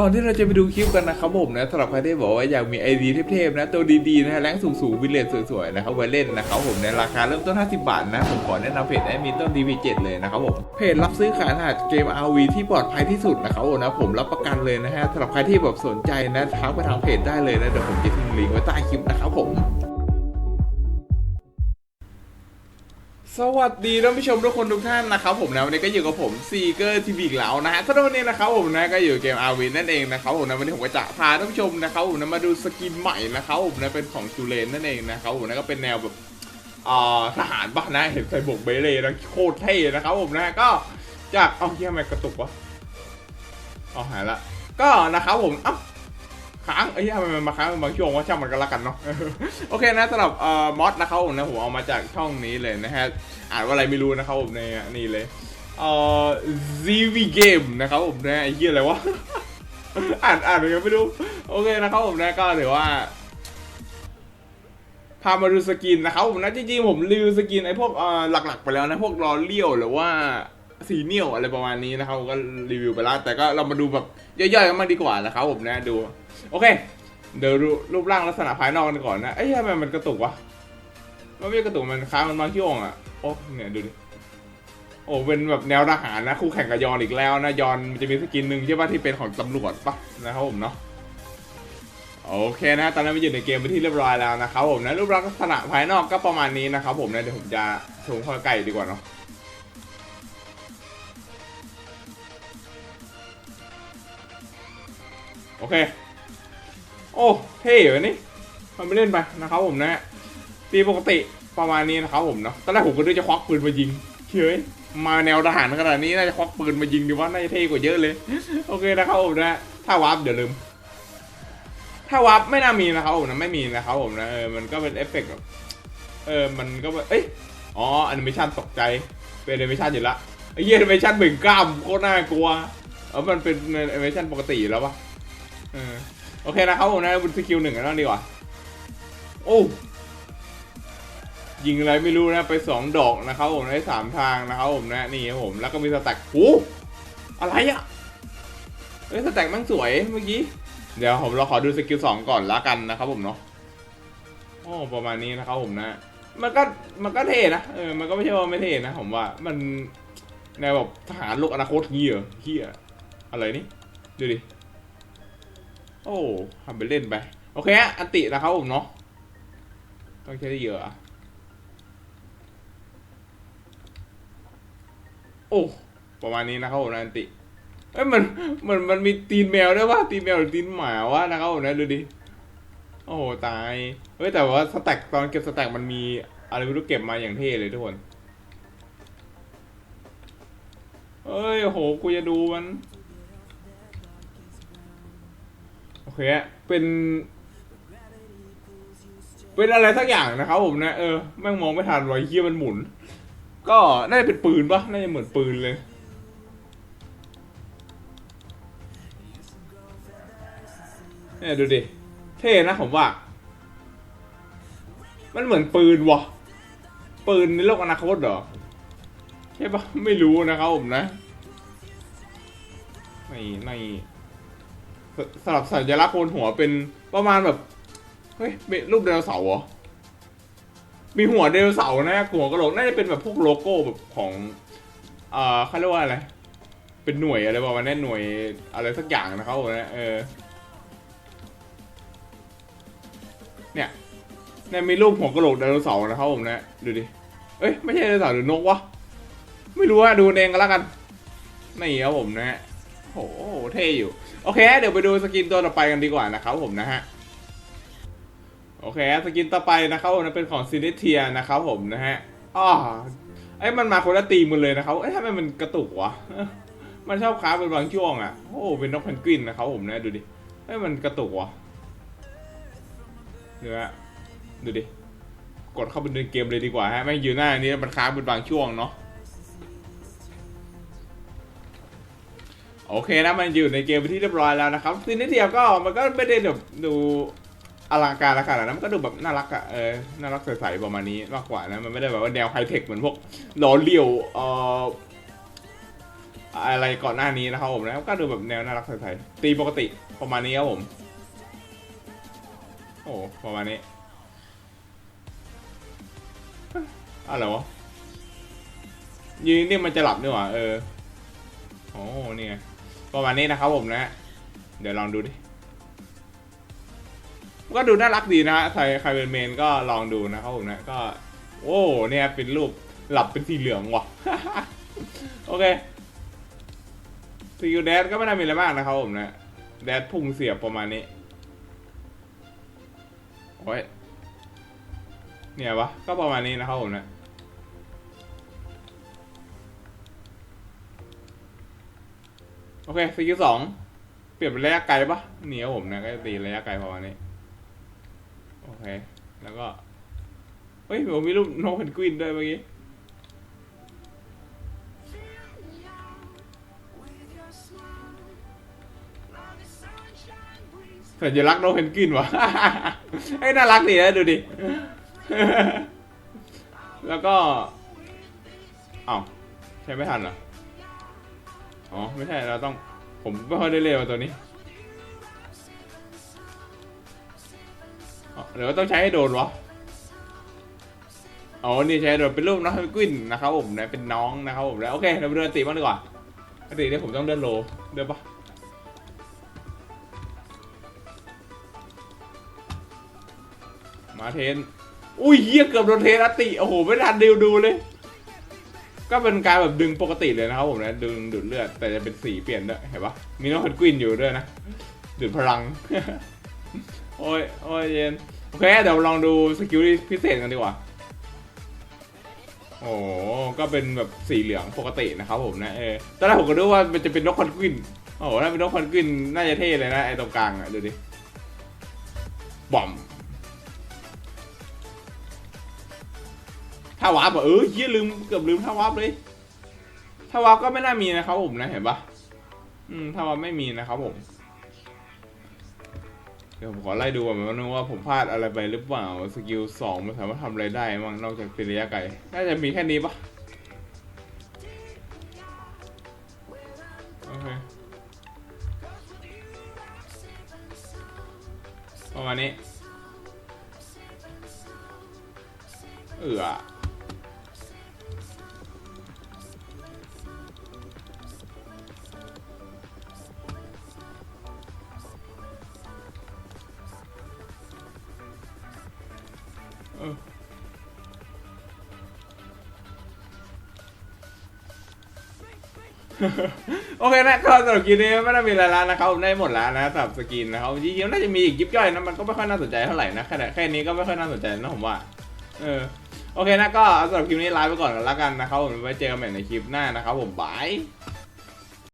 ก่อนที่เราจะไปดูคลิปกันนะครับผมนะสำหรับใครที่บอกว่าอยากมีไอดีเทพๆนะตัวดีๆนะฮะแรงสูงๆวิลเลจสวยๆนะครับไว้เล่นนะครับผมในราคาเริ่มต้น 50 บาทนะผมขอแนะนำเพจแอดมินต้น DV7 เลยนะครับผมเพจรับซื้อขายรหัสเกม RV ที่ปลอดภัยที่สุดนะครับผมนะผมรับประกันเลยนะฮะสำหรับใครที่แบบสนใจนะทักไปทางเพจได้เลยนะเดี๋ยวผมจะทิ้งลิงก์ไว้ใต้คลิปนะครับผม สวัสดีท่านผู้ชมทุกคนทุกท่านนะครับผมนะวันนี้ก็อยู่กับผมซีเกอร์ทีวีอีกแล้วนะฮะสำหรับวันนี้นะครับผมนะก็อยู่เกมอาร์วินนั่นเองนะครับผมนะวันนี้ผมก็จะพาท่านผู้ชมนะครับผมนะมาดูสกินใหม่นะครับผมนะเป็นของจูเลนนั่นเองนะครับผมนะก็เป็นแนวแบบอ่าทหารบ้านะเห็นใส่บกเบเลนะโคตรเท่นะครับผมนะก็จากเอ้าเฮียทำไมกระตุกวะเอาหายละก็นะครับผมอ้า ค้างไอ้เหี้ยทำมันมาค้างบางช่วงว่าช่างมันก็แล้วกันเนาะโอเคนะสำหรับเอ่อมอสนะครับผมนะผมเอามาจากช่องนี้เลยนะฮะอ่านว่าอะไรไม่รู้นะครับผมในนี่เลยเอ่อ ZV Game นะครับผมนะไอ้เหี้ยอะไรวะอ่านอ่านยังไม่รู้โอเคนะครับผมนะก็ถือว่าพามาดูสกินนะครับผมนะจริงๆผมรีวิวสกินไอ้พวกเอ่อหลักๆ ไปแล้วนะพวกรอเลี้ยวหรือว่าสีเนียวอะไรประมาณนี้นะครับก็รีวิวไปแล้วแต่ก็เรามาดูแบบย่อยๆกันมางดีกว่านะครับผมนะดู โอเค เดี๋ยวดูรูปร่างลักษณะภายนอกกันก่อนนะ เอ้ยทำไมมันกระตุกวะ มันไม่กระตุกมันค้างมันบางช่วงอะ โอ้เนี่ยดูดิ โอ้เป็นแบบแนวทหารนะ คู่แข่งกับยอนอีกแล้วนะ ยอนมันจะมีสกินหนึ่งใช่ป่ะที่เป็นของตำรวจป่ะนะครับผมเนาะโอเคนะ ตอนนี้นมาอยู่ในเกมไปที่เรียบร้อยแล้วนะครับผมนะรูปลักษณะภายนอกก็ประมาณนี้นะครับผมนะเดี๋ยวผมจะชมข้อใกล้ดีกว่าเนาะโอเค โอ้เท่เหรอนี่มันไม่เล่นไปนะครับผมนะตีปกติประมาณนี้นะครับผมเนาะตอนแรกผมก็นึกจะควักปืนมายิงเฮ้ยมาแนวทหารขนาดนี้น่าจะควักปืนมายิงดีว่าน่าจะเท่กว่าเยอะเลย โอเคนะครับผมนะถ้าวาร์ปเดี๋ยวลืม ถ้าวาร์ปไม่น่ามีนะครับผมนะไม่มีนะครับผมนะเออมันก็เป็นเอฟเฟกต์แบบเออมันก็เอ้ยอ๋อแอนิเมชันตกใจเป็นแอนิเมชันอยู่ละไอ้เหี้ยแอนิเมชันเบ่งกล้ามโคตรน่ากลัวเออมันเป็นแอนิเมชันปกติอยู่แล้วปะเออ โอเคนะครับผมนะบนสกิลหนึ่งกันบ้างดีกว่า โอ้ยิงอะไรไม่รู้นะไปสองดอกนะครับผมได้สามทางนะครับผมนะนี่ครับผมแล้วก็มีสแต็กโอ้อะไรอะเฮ้ยสแต็กมันสวยเมื่อกี้เดี๋ยวผมเราขอดูสกิลสองก่อนละกันนะครับผมเนาะโอ้ประมาณนี้นะครับผมนะ มันก็มันก็เท่นะเออมันก็ไม่ใช่ว่าไม่เท่นะ ผมว่ามันแนวแบบทหารโลกอนาคตเฮียเฮียอะไรนี่ดูดิ โอ้ทำไปเล่นไป โอเคฮะอันตินะครับผมเนาะต้องใช้ได้เยอะโอ้ประมาณนี้นะครับผมนะอันติเอ้ยมันมันมันมีตีนแมวด้วยว่าตีนแมวหรือตีนหมาวะนะครับผมนะดูดิโอ้โหตายเฮ้ยแต่ว่าสแต็กตอนเก็บสแต็กมันมีอะไรไม่รู้เก็บมาอย่างเท่เลยทุกคนเอ้ยโหกูจะดูมัน เคเป็น เป็นอะไรสักอย่างนะครับผมนะเออแม่งมองไม่ทันวะไอ้เฮียมันหมุน ก็น่าจะเป็นปืนปะน่าจะเหมือนปืนเลย เนี่ยดูดิ เท่นะผมว่า มันเหมือนปืนวะปืนในโลกอนาคตเหรอใช่ปะไม่รู้นะครับผมนะ ไม่ไม่ สลับสัญลักษณ์บนหัวเป็นประมาณแบบ เฮ้ยเป็นรูปไดโนเสาร์เหรอ มีหัวไดโนเสาร์นะหัวกระโหลกน่าจะเป็นแบบพวกโลโก้แบบของอ่อเขาเรียกว่าอะไร เป็นหน่วยอะไรประมาณนี้หน่วยอะไรสักอย่างนะครับผมนะเออ เนี่ยเนี่ยมีรูปหัวกระโหลกไดโนเสาร์นะครับผมนะดูดิ เอ้ยไม่ใช่ไดโนเสาร์หรือนกวะ ไม่รู้อะดูเองก็แล้วกัน นี่ครับผมนะฮะโหเท่อยู่ โอเค เดี๋ยวไปดูสกินตัวต่อไปกันดีกว่านะครับผมนะฮะโอเคสกินต่อไปนะครับผมนะเป็นของซินิเทียนะครับผมนะฮะอ๋อไอ้มันมาคนละตีมันเลยนะครับเอ้ยทำไมมันกระตุกวะมันชอบค้าเป็นบางช่วงอะโอ้เป็นนกเพนกวินนะครับผมนะดูดิเอ้ยมันกระตุกวะเนื้อดูดิกดเข้าไปในเกมเลยดีกว่าฮะไม่อยู่หน้านี้มันค้างเป็นบางช่วงเนาะ โอเคนะมันอยู่ในเกมไปที่เรียบร้อยแล้วนะครับซีนิเทียวก็มันก็ไม่ได้แบบดูอลังการละขนนั้นมันก็ดูแบบน่ารักอะเออน่ารักใสๆประมาณนี้มากกว่านะมันไม่ได้แบบว่าแนวไฮเทคเหมือนพวกลอเลียวเอ่ออะไรก่อนหน้านี้นะครับผมนะก็ดูแบบแนวน่ารักใสๆตีปกติประมาณนี้ครับผมโอ้ประมาณนี้เอ้ยอะไรวะยืนนี่มันจะหลับนี่หว่าเออโอ้นี่ไง ประมาณนี้นะครับผมนะ เดี๋ยวลองดูดิก็ดูน่ารักดีนะใครใครเป็นเมนก็ลองดูนะครับผมนะก็ โอ้เนี่ยเป็นรูปหลับเป็นสีเหลืองว่ะโอเคสกิลแดดก็ไม่น่ามีอะไรมากนะครับผมนะแดดพุ่งเสียบประมาณนี้โอ้ยเนี่ยวะก็ประมาณนี้นะครับผมนะ โอเคสกิลสองเปลี่ยนเป็นระยะไกลปะเหนีครับผมนะก็จะตีระยะไกลประมาณนี้ โอเค แล้วก็ เฮ้ยผมมีรูปนกเพนกวินด้วยเมื่อกี้สัญลักษณ์นกเพนกวินวะเฮ้ยน่ารักดีนะดูดิ แล้วก็ เอ้าใช้ไม่ทันเหรอ อ๋อ ไม่ใช่ เราต้อง ผมไม่ค่อยได้เล่นตัวนี้เดี๋ยวต้องใช้ให้โดนวะอ๋อนี่ใช้โดนเป็นรูปน้องกวินนะครับผมนะ เป็นน้องนะครับผมนะโอเคเราไปเดินตีบ้างดีกว่าตีเนี่ยผมต้องเดินโล เดินปะมาเทน อุ้ยเฮียเกือบโดนเทนอตติ โอ้โห ไม่ทันดิวดูเลย ก็เป็นการแบบดึงปกติเลยนะครับผมนะดึงดูดเลือด แต่จะเป็นสีเปลี่ยนด้วยเห็นปะมีน้องเพนกวินอยู่ด้วยนะดูดพลัง โอ้ยโอ้ยเย็นโอเคเดี๋ยวลองดูสกิลพิเศษกันดีกว่าโอ้ก็เป็นแบบสีเหลืองปกตินะครับผมนะเออตอนแรกผมก็นึกว่ามันจะเป็นนกเพนกวินโอ้โหถ้าเป็นนกเพนกวินน่าจะเท่เลยนะไอ้ตรงกลางอะดูดิบอม ถ้าวาร์ปอะเออเฮียลืมเกือบลืมถ้าวาร์ปเลย ถ้าวาร์ปก็ไม่น่ามีนะครับผมนะเห็นปะอืมถ้าวาร์ปไม่มีนะครับผม เดี๋ยวผมขอไล่ดูก่อนว่านึกว่าผมพลาดอะไรไปหรือเปล่าสกิลสองมันสามารถทำอะไรได้บ้างนอกจากตีระยะไกลน่าจะมีแค่นี้ปะโอเคประมาณนี้เออ โอเคนะก็สำหรับคลิปนี้ไม่ได้มีอะไรแล้วนะครับได้หมดแล้วนะสำหรับสกินนะครับจริงๆน่าจะมีอีกยิบย่อยนะมันก็ไม่ค่อยน่าสนใจเท่าไหร่นะแค่แค่นี้ก็ไม่ค่อยน่าสนใจนะผมว่าเออโอเคนะก็สำหรับคลิปนี้ลาไปก่อนกันแล้วกันนะครับผมไว้เจอกันใหม่ในคลิปหน้านะครับผมบาย